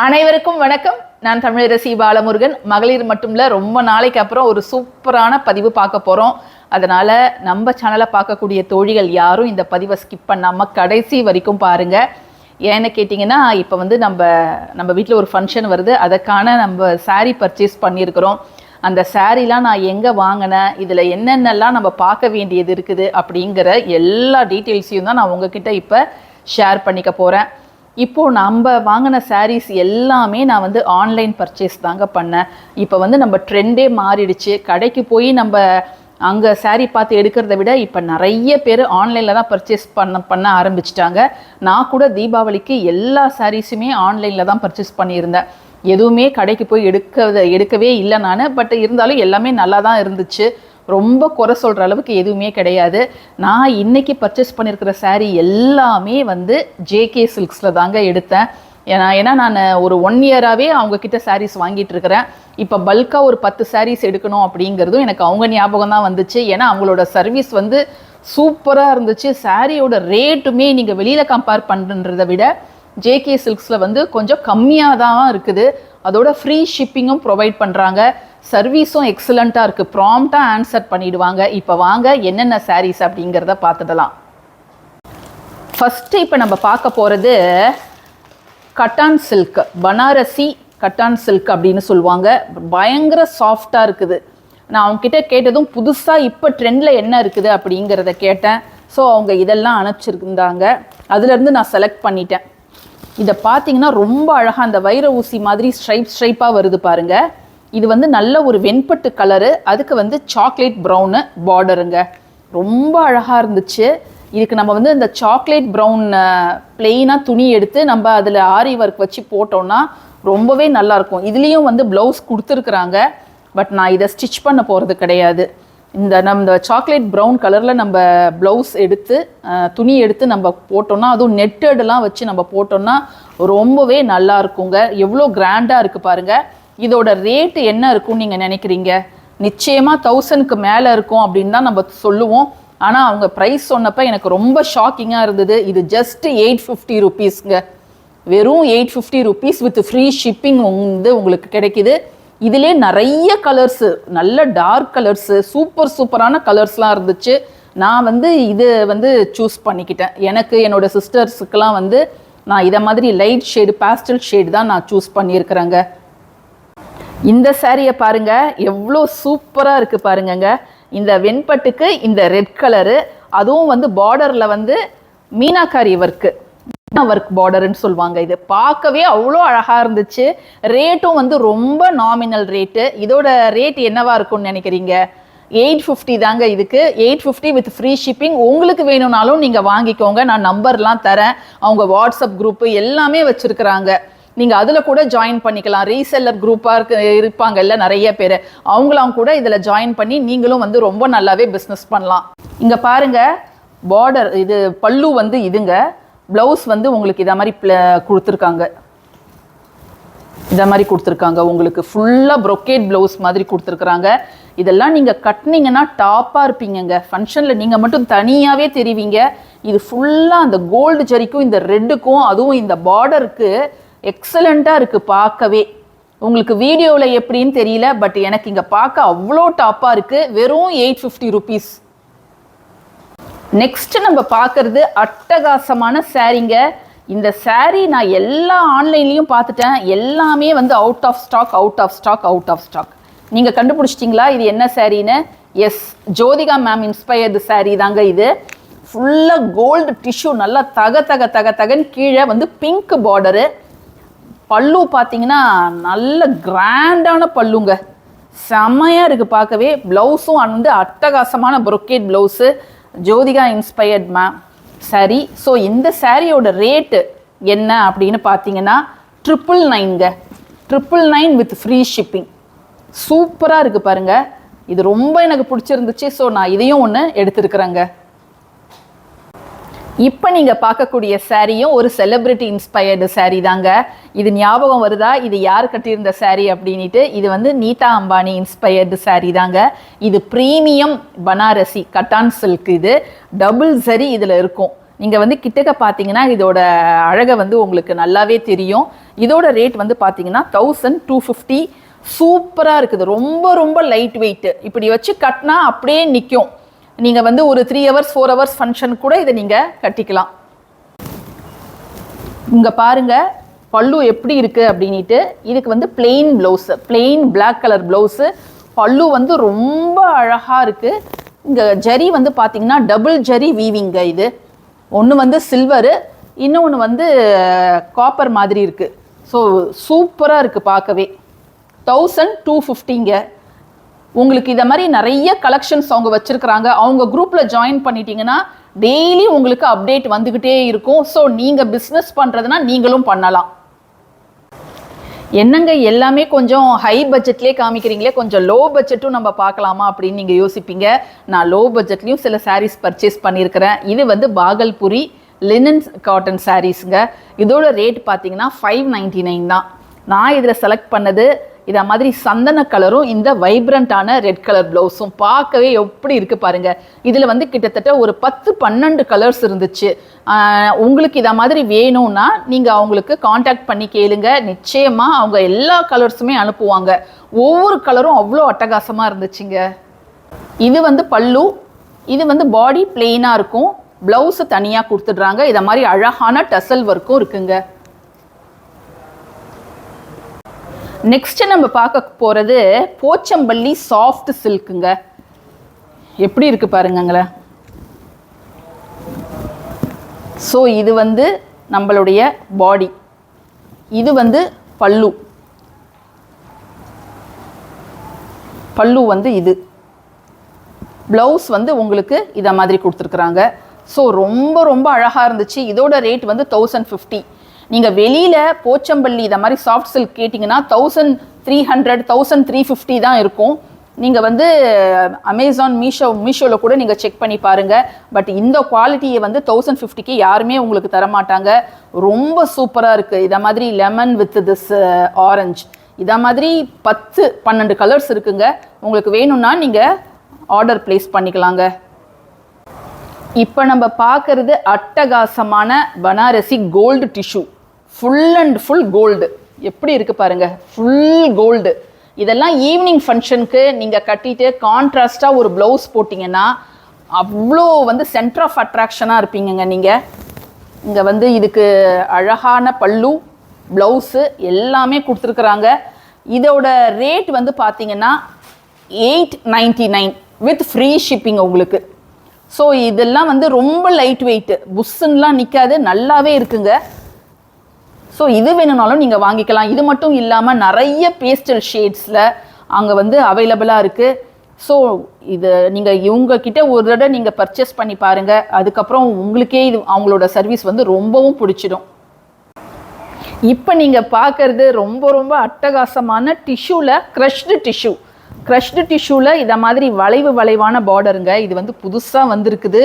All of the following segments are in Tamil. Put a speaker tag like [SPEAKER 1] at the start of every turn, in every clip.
[SPEAKER 1] அனைவருக்கும் வணக்கம். நான் தமிழரசி பாலமுருகன். மகளிர் மட்டும்ல ரொம்ப நாளைக்கு அப்புறம் ஒரு சூப்பரான பதிவு பார்க்க போகிறோம் அதனால் நம்ம சேனலை பார்க்கக்கூடிய தோழிகள் யாரும் இந்த பதிவை ஸ்கிப் பண்ணாமல் கடைசி வரைக்கும் பாருங்கள் ஏன்னு கேட்டிங்கன்னா இப்போ வந்து நம்ம நம்ம வீட்டில் ஒரு ஃபங்க்ஷன் வருது. அதற்கான நம்ம சாரீ பர்ச்சேஸ் பண்ணியிருக்கிறோம். அந்த சாரீலாம் நான் எங்கே வாங்கினேன்? இதில் என்னென்னலாம் நம்ம பார்க்க வேண்டியது இருக்குது? அப்படிங்கிற எல்லா டீட்டெயில்ஸையும் தான் நான் உங்ககிட்ட இப்போ ஷேர் பண்ணிக்க போகிறேன் இப்போது நம்ம வாங்கின சாரீஸ் எல்லாமே நான் வந்து ஆன்லைன் பர்ச்சேஸ் தாங்க பண்ணேன். இப்போ வந்து நம்ம ட்ரெண்டே மாறிடுச்சு. கடைக்கு போய் நம்ம அங்கே சாரீ பார்த்து எடுக்கிறத விட இப்போ நிறைய பேர் ஆன்லைனில் தான் பர்ச்சேஸ் பண்ண பண்ண ஆரம்பிச்சிட்டாங்க. நான் கூட தீபாவளிக்கு எல்லா சாரீஸுமே ஆன்லைனில் தான் பர்ச்சேஸ் பண்ணியிருந்தேன். எதுவுமே கடைக்கு போய் எடுக்க எடுக்கவே இல்லை நான். பட் இருந்தாலும் எல்லாமே நல்லா தான் இருந்துச்சு. ரொம்ப குறை சொல்கிற அளவுக்கு எதுவுமே கிடையாது. நான் இன்றைக்கி பர்ச்சேஸ் பண்ணியிருக்கிற சாரீ எல்லாமே வந்து ஜேகே சில்க்ஸில் தாங்க எடுத்தேன். ஏன்னா ஏன்னா நான் ஒரு ஒன் இயராகவே அவங்கக்கிட்ட சாரீஸ் வாங்கிட்டு இருக்கிறேன். இப்போ பல்காக ஒரு பத்து சாரீஸ் எடுக்கணும் அப்படிங்கிறதும் எனக்கு அவங்க ஞாபகம் தான் வந்துச்சு. ஏன்னா அவங்களோட சர்வீஸ் வந்து சூப்பராக இருந்துச்சு. சாரியோட ரேட்டுமே நீங்கள் வெளியில் கம்பேர் பண்ணுறதை விட ஜேகே சில்க்ஸில் வந்து கொஞ்சம் கம்மியாக தான் இருக்குது. அதோட ஃப்ரீ ஷிப்பிங்கும் ப்ரொவைட் பண்ணுறாங்க சர்வீஸும் எக்ஸலண்ட்டாக இருக்குது ப்ராம்ப்டாக ஆன்சர் பண்ணிவிடுவாங்க இப்போ வாங்க என்னென்ன சாரீஸ் அப்படிங்கிறத பார்த்துடலாம். ஃபஸ்ட்டு இப்போ நம்ம பார்க்க போகிறது cotton silk Banarasi cotton silk அப்படின்னு சொல்லுவாங்க. பயங்கர சாஃப்டாக இருக்குது. நான் அவங்கக்கிட்ட கேட்டதும் புதுசாக இப்போ ட்ரெண்டில் என்ன இருக்குது அப்படிங்கிறத கேட்டேன். ஸோ அவங்க இதெல்லாம் அனுப்பிச்சிருந்தாங்க அதுலேருந்து நான் செலக்ட் பண்ணிட்டேன். இதை பார்த்தீங்கன்னா ரொம்ப அழகாக அந்த வைர ஊசி மாதிரி ஸ்ட்ரைப் ஸ்ட்ரைப்பாக வருது பாருங்க. இது வந்து நல்ல ஒரு வெண்பட்டு கலரு அதுக்கு வந்து சாக்லேட் ப்ரௌனு பார்டருங்க ரொம்ப அழகாக இருந்துச்சு. இதுக்கு நம்ம வந்து இந்த சாக்லேட் ப்ரௌன் பிளெயினாக துணி எடுத்து நம்ம அதில் ஆரி ஒர்க் வச்சு போட்டோம்னா ரொம்பவே நல்லாயிருக்கும் இதுலேயும் வந்து ப்ளவுஸ் கொடுத்துருக்குறாங்க. பட் நான் இதை ஸ்டிச் பண்ண போகிறது கிடையாது. இந்த நம்ம இந்த சாக்லேட் ப்ரௌன் கலரில் நம்ம ப்ளவுஸ் எடுத்து துணி எடுத்து நம்ம போட்டோம்னா அதுவும் நெட்டடெலாம் வச்சு நம்ம போட்டோம்னா ரொம்பவே நல்லா இருக்குங்க. எவ்வளோ கிராண்டாக இருக்குது பாருங்கள் இதோட ரேட்டு என்ன இருக்கும்னு நீங்கள் நினைக்கிறீங்க? நிச்சயமாக தௌசண்ட்க்கு மேலே இருக்கும் அப்படின்னு தான் நம்ம சொல்லுவோம். ஆனால் அவங்க ப்ரைஸ் சொன்னப்போ எனக்கு ரொம்ப ஷாக்கிங்காக இருந்தது. இது ஜஸ்ட் எயிட் ஃபிஃப்டி ருபீஸ்ங்க வெறும் eight fifty rupees with free shipping வந்து உங்களுக்கு கிடைக்கிது. இதிலே நிறைய கலர்ஸு நல்ல டார்க் கலர்ஸு சூப்பர் சூப்பரான கலர்ஸ்லாம் இருந்துச்சு. நான் வந்து இது வந்து சூஸ் பண்ணிக்கிட்டேன். எனக்கு என்னோட சிஸ்டர்ஸுக்கெல்லாம் வந்து நான் இதை மாதிரி லைட் ஷேடு பேஸ்டல் ஷேடு தான் நான் சூஸ் பண்ணியிருக்கிறேங்க. இந்த சேரீயை பாருங்க எவ்வளோ சூப்பராக இருக்குது பாருங்கங்க. இந்த வெண்பட்டுக்கு இந்த ரெட் கலரு அதுவும் வந்து பார்டரில் வந்து மீனாக்காரி ஒர்க்கு ஒர்க் பார்டர்னு சொல்லுவாங்க. இது பார்க்கவே அவ்வளோ அழகாக இருந்துச்சு. ரேட்டும் வந்து ரொம்ப நாமினல் ரேட்டு இதோட ரேட் என்னவா இருக்கும்னு நினைக்கிறீங்க? எயிட் ஃபிஃப்டி தாங்க இதுக்கு. Eight fifty with free shipping உங்களுக்கு வேணும்னாலும் நீங்கள் வாங்கிக்கோங்க. நான் நம்பர்லாம் தரேன். அவங்க வாட்ஸ்அப் குரூப்பு எல்லாமே வச்சுருக்குறாங்க. நீங்கள் அதில் கூட ஜாயின் பண்ணிக்கலாம். ரீசெல்லர் குரூப்பாக இருக்கு இருப்பாங்கல்ல நிறைய பேர். அவங்களாம் கூட இதில் ஜாயின் பண்ணி நீங்களும் வந்து ரொம்ப நல்லாவே பிஸ்னஸ் பண்ணலாம். இங்கே பாருங்க பார்டர் இது பல்லு வந்து இதுங்க. ப்ளவுஸ் வந்து உங்களுக்கு இதை மாதிரி கொடுத்துருக்காங்க. இதை மாதிரி கொடுத்துருக்காங்க. உங்களுக்கு ஃபுல்லாக ப்ரொக்கேட் ப்ளவுஸ் மாதிரி கொடுத்துருக்குறாங்க. இதெல்லாம் நீங்கள் கட்டினீங்கன்னா டாப்பாக இருப்பீங்கங்க. ஃபங்க்ஷனில் நீங்கள் மட்டும் தனியாகவே தெரிவிங்க. இது ஃபுல்லாக அந்த கோல்டு ஜரிக்கும் இந்த ரெட்டுக்கும் அதுவும் இந்த பார்டருக்கு எக்ஸலண்ட்டாக இருக்குது பார்க்கவே. உங்களுக்கு வீடியோவில் எப்படின்னு தெரியல பட் எனக்கு இங்கே பார்க்க அவ்வளோ டாப்பாக இருக்குது வெறும் எயிட் ஃபிஃப்டி ருபீஸ் நெக்ஸ்ட் நம்ம பார்க்கறது அட்டகாசமான சாரீங்க. இந்த சாரீ நான் எல்லா ஆன்லைன்லேயும் பார்த்துட்டேன். எல்லாமே வந்து out of stock out of stock out of stock நீங்கள் கண்டுபிடிச்சிட்டிங்களா? இது என்ன சாரீன்னு? Yes Jyothika ma'am inspired sari தாங்க இது. ஃபுல்லாக கோல்டு டிஷ்யூ நல்லா தக தக தக தகன்னு கீழே வந்து பிங்க் பார்டரு பல்லு பார்த்தீங்கன்னா நல்ல கிராண்டான பல்லுங்க. செமையாக இருக்குது பார்க்கவே. ப்ளவுஸும் வந்து அட்டகாசமான brocade blouse Jyothika inspired ma'am சரி ஸோ இந்த சாரியோட ரேட்டு என்ன அப்படின்னு பார்த்தீங்கன்னா triple நைன்ங்க triple nine with free shipping சூப்பராக இருக்குது பாருங்க. இது ரொம்ப எனக்கு பிடிச்சிருந்துச்சு. ஸோ நான் இதையும் ஒன்று எடுத்துருக்குறேங்க. இப்போ நீங்கள் பார்க்கக்கூடிய சாரியும் ஒரு செலிப்ரிட்டி இன்ஸ்பயர்டு saree தாங்க. இது ஞாபகம் வருதா? இது யார் கட்டியிருந்த saree அப்படின்ட்டு இது வந்து நீதா அம்பானி இன்ஸ்பயர்டு saree தாங்க. இது ப்ரீமியம் பனாரசி கட்டான் சில்க் இது. டபுள் சரி இதில் இருக்கும். நீங்கள் வந்து கிட்டக்க பார்த்தீங்கன்னா இதோட அழகை வந்து உங்களுக்கு நல்லாவே தெரியும். இதோட ரேட் வந்து பார்த்தீங்கன்னா தௌசண்ட் டூ ஃபிஃப்டி சூப்பராக இருக்குது. ரொம்ப ரொம்ப லைட் வெயிட்டு இப்படி வச்சு கட்டினா அப்படியே நிற்கும் நீங்கள் வந்து ஒரு three hours four hours function கூட இதை நீங்கள் கட்டிக்கலாம். இங்கே பாருங்க பல்லு எப்படி இருக்குது அப்படின்ட்டு இதுக்கு வந்து plain blouse plain black colour blouse பல்லு வந்து ரொம்ப அழகாக இருக்குது இங்கே ஜரி வந்து பார்த்தீங்கன்னா டபுள் ஜரி வீவிங்க இது. ஒன்று வந்து சில்வரு இன்னொன்று வந்து காப்பர் மாதிரி இருக்குது ஸோ சூப்பராக இருக்குது பார்க்கவே. தௌசண்ட் டூ ஃபிஃப்டிங்க உங்களுக்கு இதை மாதிரி நிறைய கலெக்ஷன்ஸ் அவங்க வச்சிருக்கிறாங்க. அவங்க குரூப்பில் ஜாயின் பண்ணிட்டீங்கன்னா டெய்லி உங்களுக்கு அப்டேட் வந்துக்கிட்டே இருக்கும். ஸோ நீங்கள் பிஸ்னஸ் பண்ணுறதுனா நீங்களும் பண்ணலாம். என்னங்க எல்லாமே கொஞ்சம் ஹை பட்ஜெட்லேயே காமிக்கிறீங்களே கொஞ்சம் லோ பட்ஜெட்டும் நம்ம பார்க்கலாமா அப்படின்னு நீங்கள் யோசிப்பீங்க. நான் லோ பட்ஜெட்லேயும் சில சாரீஸ் பர்ச்சேஸ் பண்ணியிருக்கிறேன். இது வந்து பாகல்புரி லினன்ஸ் காட்டன் சாரீஸுங்க இதோட ரேட் பார்த்தீங்கன்னா ஃபைவ் நைன்டி நைன் தான். நான் இதில் செலக்ட் பண்ணது இதை மாதிரி சந்தன கலரும் இந்த வைப்ரண்ட்டான ரெட் கலர் ப்ளவுஸும் பார்க்கவே எப்படி இருக்குது பாருங்கள் இதில் வந்து கிட்டத்தட்ட ஒரு பத்து பன்னெண்டு கலர்ஸ் இருந்துச்சு. உங்களுக்கு இதை மாதிரி வேணும்னா நீங்கள் அவங்களுக்கு காண்டாக்ட் பண்ணி கேளுங்க. நிச்சயமாக அவங்க எல்லா கலர்ஸுமே அனுப்புவாங்க. ஒவ்வொரு கலரும் அவ்வளோ அட்டகாசமாக இருந்துச்சுங்க. இது வந்து பல்லு இது வந்து பாடி பிளெயினாக இருக்கும். ப்ளவுஸு தனியாக கொடுத்துடுறாங்க. இதை மாதிரி அழகான டசல் ஒர்க்கும் இருக்குங்க. நெக்ஸ்ட் நம்ம பார்க்க போகிறது போச்சம்பள்ளி சாஃப்ட் சில்க்குங்க எப்படி இருக்கு பாருங்கங்களேன் ஸோ இது வந்து நம்மளுடைய பாடி இது வந்து பல்லு. பல்லு வந்து இது. ப்ளவுஸ் வந்து உங்களுக்கு இதை மாதிரி கொடுத்துருக்குறாங்க. ஸோ ரொம்ப ரொம்ப அழகாக இருந்துச்சு. இதோட ரேட் வந்து தௌசண்ட் ஃபிஃப்டி நீங்கள் வெளியில் போச்சம்பள்ளி இதை மாதிரி சாஃப்ட் சில்க் கேட்டிங்கன்னா thousand three hundred thousand three fifty தான் இருக்கும். நீங்கள் வந்து அமேசான் மீஷோ மீஷோவில் கூட நீங்கள் செக் பண்ணி பாருங்கள் பட் இந்த குவாலிட்டியை வந்து தௌசண்ட் ஃபிஃப்டிக்கு யாருமே உங்களுக்கு தரமாட்டாங்க. ரொம்ப சூப்பராக இருக்குது இதை மாதிரி லெமன் வித் திஸ் ஆரஞ்சு இதை மாதிரி பத்து பன்னெண்டு கலர்ஸ் இருக்குங்க. உங்களுக்கு வேணும்னா நீங்கள் ஆர்டர் ப்ளேஸ் பண்ணிக்கலாங்க. இப்போ நம்ம பார்க்கறது அட்டகாசமான Banarasi gold tissue full and full gold எப்படி இருக்கு பாருங்க? ஃபுல் கோல்டு இதெல்லாம் ஈவினிங் ஃபங்க்ஷனுக்கு நீங்கள் கட்டிட்டு கான்ட்ராஸ்டாக ஒரு ப்ளவுஸ் போட்டிங்கன்னா அவ்வளோ வந்து சென்டர் ஆஃப் அட்ராக்ஷனாக இருப்பீங்கங்க நீங்கள் இங்கே வந்து இதுக்கு அழகான பல்லு ப்ளவுஸு எல்லாமே கொடுத்துருக்குறாங்க. இதோட ரேட் வந்து பார்த்தீங்கன்னா eight ninety nine with free shipping உங்களுக்கு. ஸோ இதெல்லாம் வந்து ரொம்ப லைட் வெயிட்டு புஷ்ஷுன்னெலாம் நிற்காது நல்லாவே இருக்குங்க. ஸோ இது வேணும்னாலும் நீங்கள் வாங்கிக்கலாம். இது மட்டும் இல்லாமல் நிறைய பேஸ்டல் ஷேட்ஸில் அங்கே வந்து அவைலபிளாக இருக்குது ஸோ இது நீங்கள் இவங்கக்கிட்ட ஒரு தடவை நீங்கள் பர்ச்சேஸ் பண்ணி பாருங்கள் அதுக்கப்புறம் உங்களுக்கே இது அவங்களோட சர்வீஸ் வந்து ரொம்பவும் பிடிச்சிடும். இப்போ நீங்கள் பார்க்கறது ரொம்ப ரொம்ப அட்டகாசமான டிஷ்யூவில் க்ரஷ்டு டிஷ்யூ க்ரஷ்டு டிஷ்யூவில் இதை மாதிரி வளைவு வளைவான பார்டருங்க இது வந்து புதுசாக வந்திருக்குது.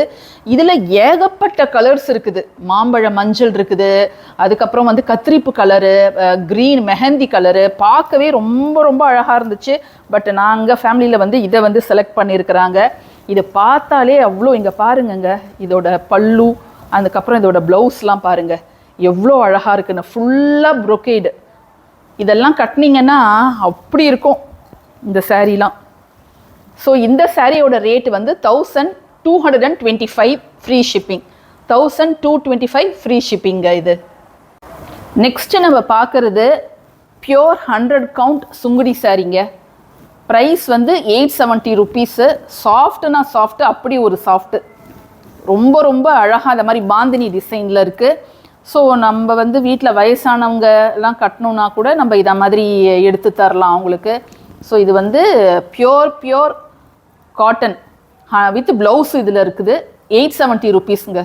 [SPEAKER 1] இதில் ஏகப்பட்ட கலர்ஸ் இருக்குது. மாம்பழ மஞ்சள் இருக்குது. அதுக்கப்புறம் வந்து கத்திரிப்பு கலரு க்ரீன் மெஹந்தி கலரு பார்க்கவே ரொம்ப ரொம்ப அழகாக இருந்துச்சு. பட் நாங்கள் ஃபேமிலியில் வந்து இதை வந்து செலக்ட் பண்ணியிருக்கிறாங்க இதை பார்த்தாலே அவ்வளோ இங்கே பாருங்கங்க இதோட பல்லு அதுக்கப்புறம் இதோட ப்ளவுஸ்லாம் பாருங்கள் எவ்வளோ அழகாக இருக்குன்னு ஃபுல்லாக ப்ரொக்கேடு இதெல்லாம் கட்டினீங்கன்னா அப்படி இருக்கும். இந்த சாரீலாம். ஸோ இந்த சாரியோட ரேட் வந்து thousand two hundred and twenty five free shipping thousand two twenty five free ஷிப்பிங்க இது. நெக்ஸ்ட்டு நம்ம பார்க்குறது பியோர் ஹண்ட்ரட் கவுண்ட் சுங்குடி சாரீங்க. ப்ரைஸ் வந்து எயிட் செவன்ட்டி ருபீஸு சாஃப்ட்னா சாஃப்ட் அப்படி ஒரு சாஃப்ட்டு ரொம்ப ரொம்ப அழகாக அந்த மாதிரி பாந்தினி டிசைனில் இருக்குது ஸோ நம்ம வந்து வீட்டில் வயசானவங்க எல்லாம் கட்டணுன்னா கூட நம்ம இதை மாதிரி எடுத்து தரலாம் அவங்களுக்கு. ஸோ இது வந்து pure pure cotton with blouse இதில் இருக்குது. எயிட் செவன்ட்டி ருபீஸுங்க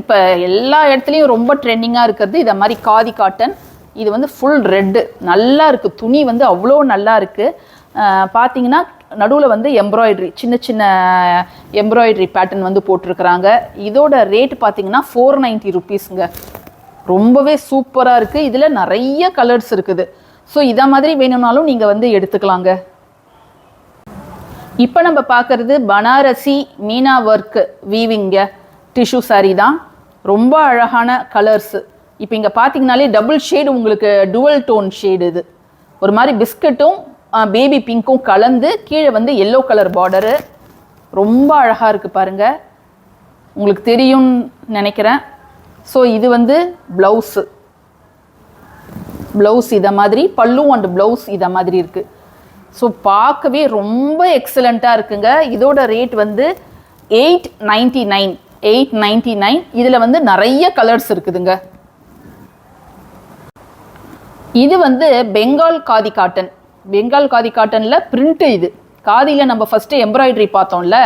[SPEAKER 1] இப்போ எல்லா இடத்துலையும் ரொம்ப ட்ரெண்டிங்காக இருக்கிறது இதை மாதிரி காதி காட்டன் இது வந்து ஃபுல் ரெட்டு நல்லா இருக்குது துணி வந்து அவ்வளோ நல்லா இருக்குது பார்த்தீங்கன்னா நடுவில் வந்து எம்ப்ராய்டரி சின்ன சின்ன எம்ப்ராய்டரி பேட்டர்ன் வந்து போட்டிருக்கிறாங்க. இதோட ரேட் பார்த்தீங்கன்னா ஃபோர் நைன்ட்டி ருபீஸுங்க ரொம்பவே சூப்பராக இருக்குது இதில் நிறைய கலர்ஸ் இருக்குது. ஸோ இதை மாதிரி வேணும்னாலும் நீங்கள் வந்து எடுத்துக்கலாங்க. இப்போ நம்ம பார்க்குறது பனாரசி மீனா ஒர்க் வீவிங்க டிஷ்யூ saree தான். ரொம்ப அழகான கலர்ஸு இப்போ இங்கே பார்த்தீங்கனாலே டபுள் ஷேடு உங்களுக்கு டுவல் டோன் ஷேடு இது. ஒரு மாதிரி பிஸ்கட்டும் பேபி பிங்க்கும் கலந்து கீழே வந்து எல்லோ கலர் பார்டரு ரொம்ப அழகாக இருக்குது பாருங்கள் உங்களுக்கு தெரியும்னு நினைக்கிறேன். ஸோ இது வந்து ப்ளவுஸு ப்ளவுஸ் இதை மாதிரி பல்லு அண்ட் ப்ளவுஸ் இதை மாதிரி இருக்குது ஸோ பார்க்கவே ரொம்ப எக்ஸலண்ட்டாக இருக்குங்க. இதோட ரேட் வந்து eight ninety nine eight ninety nine இதில் வந்து நிறைய கலர்ஸ் இருக்குதுங்க. இது வந்து பெங்கால் காதி காட்டன் பெங்கால் காதி காட்டனில் பிரிண்ட்டு இது. காதியில் நம்ம ஃபஸ்ட்டு எம்ப்ராய்டரி பார்த்தோம்ல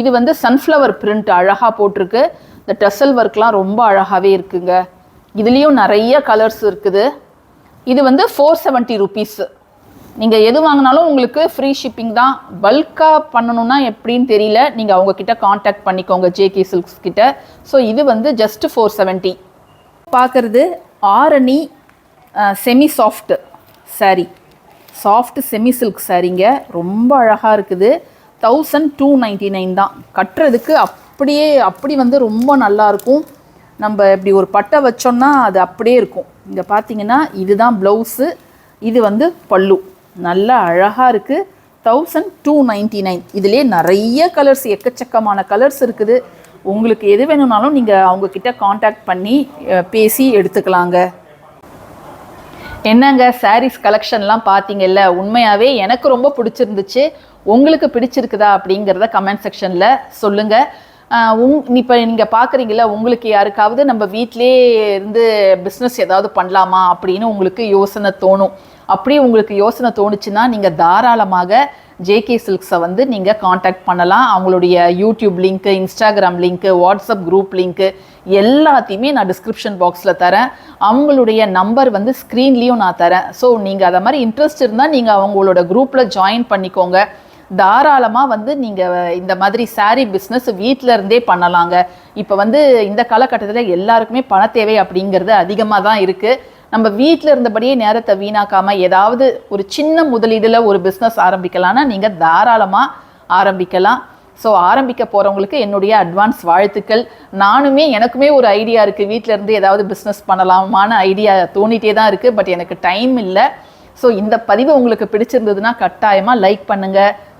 [SPEAKER 1] இது வந்து சன்ஃப்ளவர் பிரிண்ட் அழகாக போட்டிருக்கு. இந்த டெசல் ஒர்க்லாம் ரொம்ப அழகாகவே இருக்குங்க. இதுலேயும் நிறைய கலர்ஸ் இருக்குது. இது வந்து ஃபோர் செவன்ட்டி ருபீஸு நீங்கள் எது வாங்கினாலும் உங்களுக்கு ஃப்ரீ ஷிப்பிங் தான். பல்காக பண்ணணும்னா எப்படின்னு தெரியல. நீங்கள் அவங்கக்கிட்ட காண்டாக்ட் பண்ணிக்கோங்க ஜேகே சில்க்ஸ் கிட்ட. ஸோ இது வந்து ஜஸ்ட் ஃபோர் செவன்ட்டி பார்க்குறது Arani semi soft saree. Soft semi silk சாரீங்க ரொம்ப அழகாக இருக்குது. தௌசண்ட் டூ நைன்டி நைன் தான். கட்டுறதுக்கு அப்படியே அப்படி வந்து ரொம்ப நல்லா இருக்கும். நம்ம இப்படி ஒரு பட்டை வச்சோம்னா அது அப்படியே இருக்கும். இங்கே பார்த்தீங்கன்னா இதுதான் ப்ளவுஸு இது வந்து பல்லு. நல்லா அழகாக இருக்குது தௌசண்ட் டூ நைன்டி நைன் இதுலேயே நிறைய கலர்ஸ் எக்கச்சக்கமான கலர்ஸ் இருக்குது. உங்களுக்கு எது வேணும்னாலும் நீங்கள் அவங்கக்கிட்ட காண்டாக்ட் பண்ணி பேசி எடுத்துக்கலாங்க. என்னங்க சாரீஸ் கலெக்ஷன்லாம் பார்த்தீங்கல்ல உண்மையாகவே எனக்கு ரொம்ப பிடிச்சிருந்துச்சு. உங்களுக்கு பிடிச்சிருக்குதா அப்படிங்கிறத கமெண்ட் செக்ஷனில் சொல்லுங்கள் உங் இப்போ நீங்கள் பார்க்குறீங்களா உங்களுக்கு யாருக்காவது நம்ம வீட்டிலே இருந்து பிஸ்னஸ் ஏதாவது பண்ணலாமா அப்படின்னு உங்களுக்கு யோசனை தோணும். அப்படி உங்களுக்கு யோசனை தோணுச்சுன்னா நீங்கள் தாராளமாக ஜேகே சில்க்ஸை வந்து நீங்கள் காண்டாக்ட் பண்ணலாம். அவங்களுடைய YouTube link Instagram link WhatsApp group link எல்லாத்தையுமே நான் டிஸ்கிரிப்ஷன் பாக்ஸில் தரேன். அவங்களுடைய நம்பர் வந்து ஸ்க்ரீன்லேயும் நான் தரேன். ஸோ நீங்கள் அதை மாதிரி இன்ட்ரெஸ்ட் இருந்தால் நீங்கள் அவங்களோட குரூப்பில் ஜாயின் பண்ணிக்கோங்க. தாராளமாக வந்து நீங்கள் இந்த மாதிரி சாரீ பிஸ்னஸ் வீட்டில் இருந்தே பண்ணலாங்க. இப்போ வந்து இந்த காலகட்டத்தில் எல்லாருக்குமே பண தேவை அப்படிங்கிறது அதிகமாக தான் இருக்குது நம்ம வீட்டில் இருந்தபடியே நேரத்தை வீணாக்காமல் ஏதாவது ஒரு சின்ன முதலீடில் ஒரு பிஸ்னஸ் ஆரம்பிக்கலாம்னா நீங்கள் தாராளமாக ஆரம்பிக்கலாம். ஸோ ஆரம்பிக்க போகிறவங்களுக்கு என்னுடைய அட்வான்ஸ் வாழ்த்துக்கள். நானுமே எனக்குமே ஒரு ஐடியா இருக்குது வீட்டில் இருந்து ஏதாவது பிஸ்னஸ் பண்ணலாமான ஐடியா தோணிட்டே தான் இருக்குது பட் எனக்கு டைம் இல்லை. ஸோ இந்த பதிவு உங்களுக்கு பிடிச்சிருந்ததுன்னா கட்டாயமாக லைக் பண்ணுங்கள்